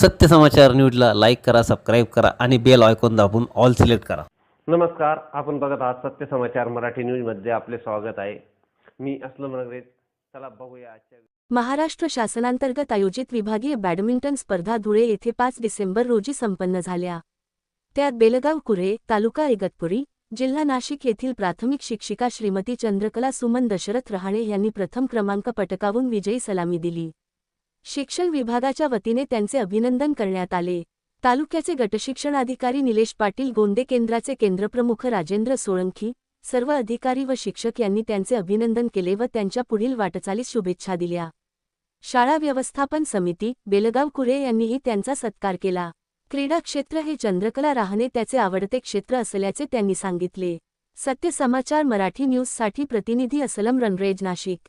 सत्य समाचार न्यूजला लाईक करा सबस्क्राईब करा आणि बेल आयकॉन दाबून ऑल सिलेक्ट करा. नमस्कार आपण बघत आहात सत्य समाचार मराठी न्यूजमध्ये आपले स्वागत आहे. मी असलम नगरे चला बघूया आजच्या महाराष्ट्र शासनांतर्गत आयोजित विभागीय बॅडमिंटन स्पर्धा धुळे येथे पाच डिसेंबर रोजी संपन्न झाल्या. त्यात बेलगाव कुरे तालुका इगतपुरी जिल्हा नाशिक येथील प्राथमिक शिक्षिका श्रीमती चंद्रकला सुमन दशरथ रहाणे यांनी प्रथम क्रमांक पटकावून विजयी सलामी दिली. शिक्षण विभागाच्या वतीने त्यांचे अभिनंदन करण्यात आले. तालुक्याचे गटशिक्षणाधिकारी निलेश पाटील गोंदे केंद्राचे केंद्रप्रमुख राजेंद्र सोळंकी सर्व अधिकारी व शिक्षक यांनी त्यांचे अभिनंदन केले व त्यांच्या पुढील वाटचालीस शुभेच्छा दिल्या. शाळा व्यवस्थापन समिती बेलगाव कुरे यांनीही त्यांचा सत्कार केला. क्रीडा क्षेत्र हे चंद्रकला राहणे त्याचे आवडते क्षेत्र असल्याचे त्यांनी सांगितले. सत्य समाचार मराठी न्यूजसाठी प्रतिनिधी असलम रणरेज नाशिक.